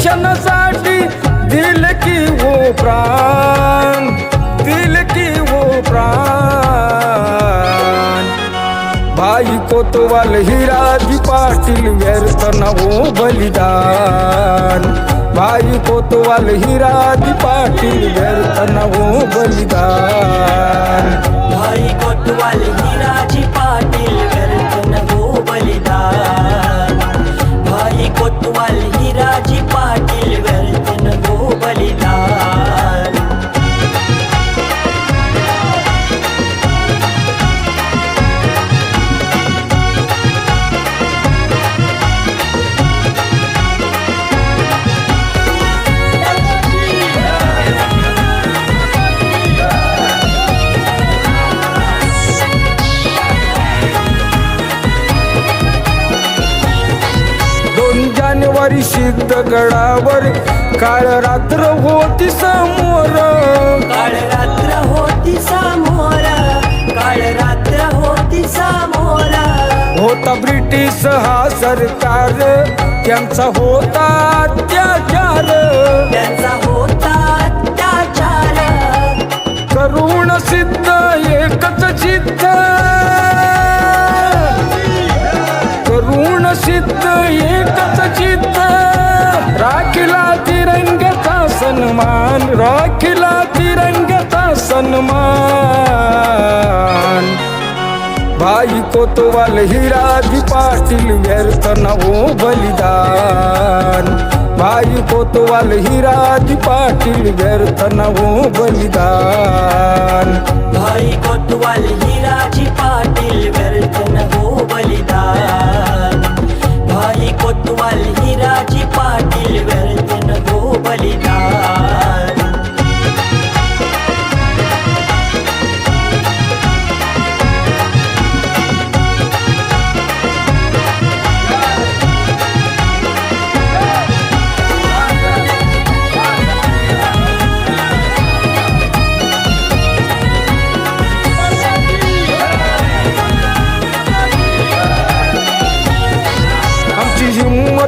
शिक्षणासाठी दिल की वो प्राण दिल की वो प्राण. भाई कोतवाल हिराजी पाटील व्यर्थ हो बलिदान. भाई कोतवाल हिराजी पाटील जानेवारी सिद्धगडावर काळ रात्र होती समोर. काळ रात्र होती समोर काळ रात्र होती समोर. होता ब्रिटिश हा सरकार त्यांचा होता अत्याचार. त्यांचा होता अत्याचार. करुण सिद्ध एकच चित्त बाई कोतवाल हिराजी पाटील व्यर्थ नवो हो बलिदान। बाई कोतवाल हिराजी पाटील व्यर्थ नवो बलिदान। भाई कोतवाल हिराजी पाटील व्यर्थ नवो हो बलिदान।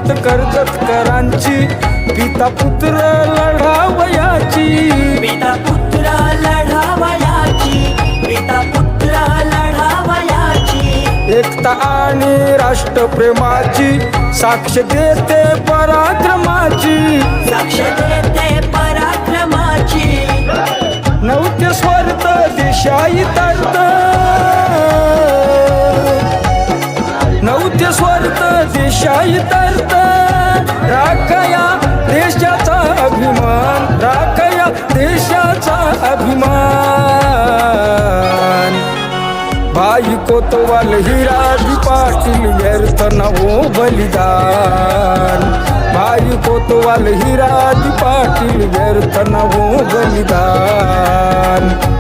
हिंमत कर्जतकरांची पिता पुत्र लढावयाची. पिता पुत्र लढावयाची. पिता पुत्र लढावयाची. एकता आणि राष्ट्रप्रेमाची. साक्ष देते पराक्रमाची. साक्ष देते पराक्रमाची. नव्हते स्वार्थ देशाई तर्त नव्हते स्वार्थ देशाई तर्त. राखया देशाचा अभिमान राखया देशाचा अभिमान. बाई कोतवाल हिराजी पाटील व्यर्थ नवो बलिदान. भाई कोतवाल हिराजी पाटील व्यर्थ नवो बलिदान.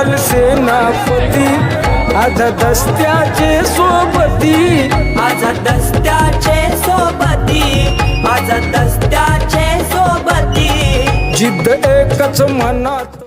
कोतवाल सेनापती आज दस्त्याचे सोबती. आज दस्त्याचे सोबती आज दस्त्याचे सोबती. जिद्द एकच मनात.